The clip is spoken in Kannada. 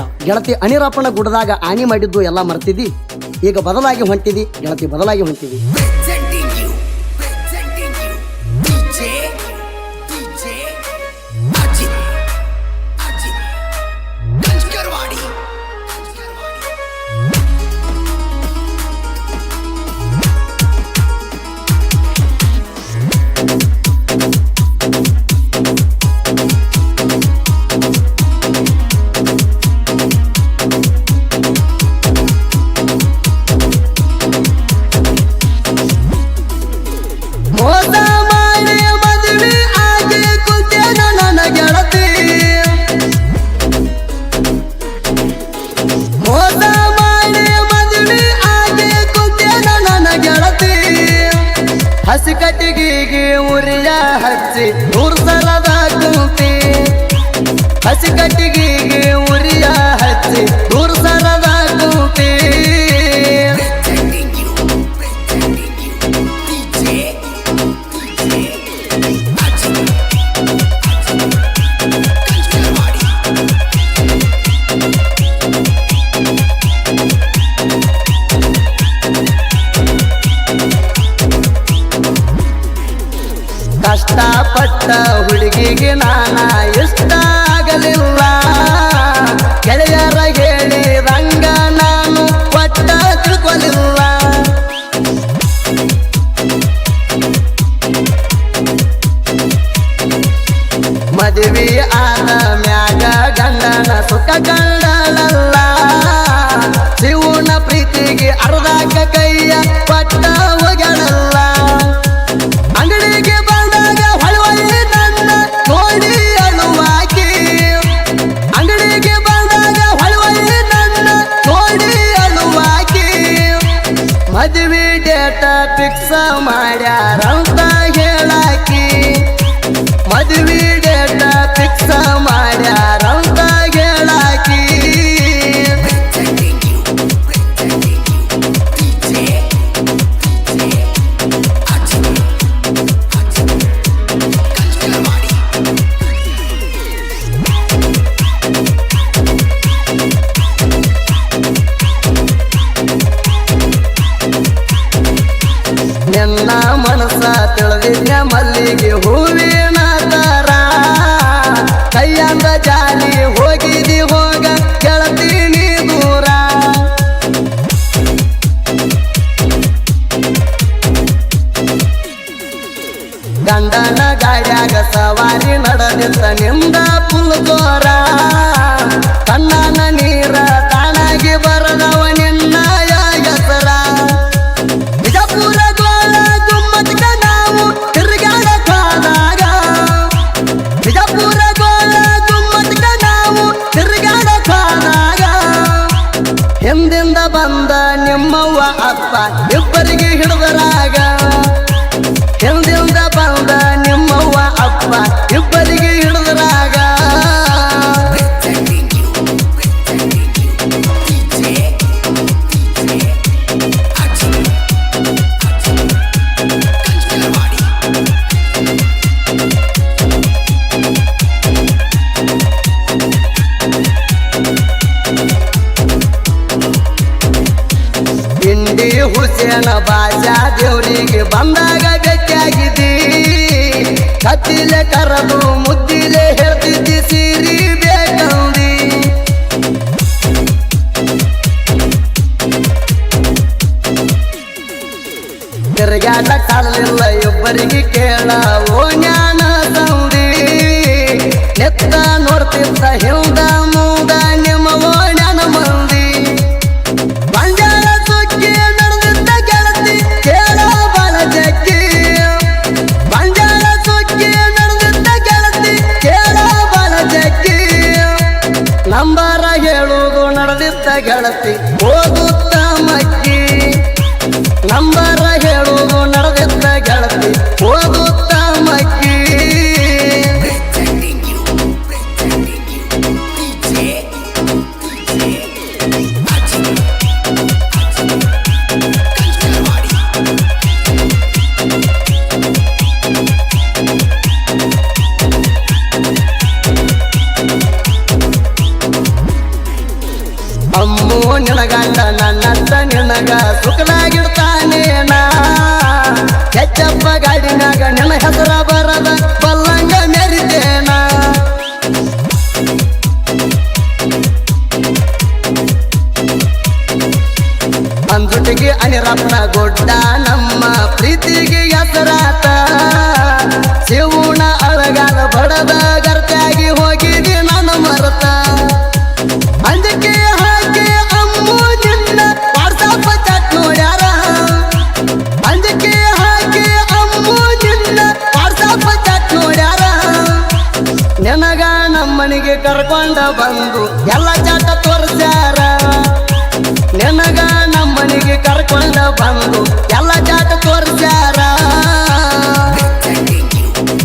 ಮಾತ್ರ ಗೆಳತಿ ಅನಿರಾಪಣ ಗುಡದಾಗ ಆನಿ ಮಾಡಿದ್ದು ಎಲ್ಲ ಮರ್ತಿದ್ದಿ. ಈಗ ಬದಲಾಗಿ ಹೊಂಟಿದಿ ಗೆಳತಿ ಬದಲಾಗಿ ಹೊಂಟಿದಿ ಹಸಿ ಕಟ್ಟಿಗೆಗೆ ಉರಿಯ ಹಚ್ಚಿ ನೂರು ಸಲದ ಕುಂತಿ. ಹಸಿ ಸುಖ ಶಿವನ ಪ್ರೀತಿಗೆ ಅರ್ಧಕ ಕೈಯ ಪಟ್ಟ ಹೋಗಳಲ್ಲ. ಅಂಗಡಿಗೆ ಬಂದಾಗ ಹೊಳವಳಿ ನನ್ನ ನೋಡಿ ಅಳುವಾಕಿ. ಅಂಗಡಿಗೆ ಬಂದಾಗ ಹೊಳವಳಿ ನನ್ನ ನೋಡಿ ಅಳುವಾಕಿ. ಮದುವೆ ಡೇಟ ಫಿಕ್ಸ್ ಮಾಡ್ಯಾರಂತ ನಿನ್ನ ಮನಸ್ಸ ತಿಳಿದಿದ್ಯ? ಮಲ್ಲಿಗೆ ಹೂವಿನ ತರ ಕೈಯಂದ ಜಾಲಿ ಹೋಗಿದಿ ಹೋಗ, ಕೇಳ್ತೀನಿ ದೂರ. ಗಂಡನ ಗಾಡ್ಯಾಗ ಸವಾರಿ ನಡೆದಿತ್ತ ನಿಂದ ಪುಲ್ಗೋರ ಕಣ್ಣನ ಇಬ್ಬರಿಗೆ ಹಿಡಿದರಾಗ ಹುಸೇನ ಬಾಜ ದೇವರಿಗೆ ಬಂದಾಗ ಭೇಟಿಯಾಗಿದ್ದಿ ಕತ್ತಿಲೆ ಕರದು ಮುದ್ದಿಲೆ ಹೇಳ್ತಿದ್ದಿ ಸೀರಿ ಬೇಕಂದಿ. ಇಬ್ಬರಿಗೆ ಕೇಳ ಓ ಜ್ಞಾನ ತಂದಿ ಎತ್ತ ನೋಡ್ತಿದ್ದ ಅಮ್ಮು ನಿನಗಂಡ ನನ್ನಂತ ನಿನಗ ಸುಖನಾಗಿಡ್ತಾನೆ ನಾ. ಹೆಚ್ಚಪ್ಪ ಗಾಡಿನಾಗ ನಿನ್ನ ಹೆಸರ ಬರದ ಬಲ್ಲಂಗ ಮೆರಿತೇನ ಅಂದುಟಿಗೆ ಅನಿರಪ್ಪನ ಗೊಡ್ಡ ನಮ್ಮ ಪ್ರೀತಿಗೆ ಹೆಸರಾತ ಕರ್ಕೊಂಡ ಬಂದು ಎಲ್ಲ ಜಾತ ತೋರಿಸ್ಯಾರ. ನಿನಗ ನಮ್ಮನಿಗೆ ಕರ್ಕೊಂಡ ಬಂದು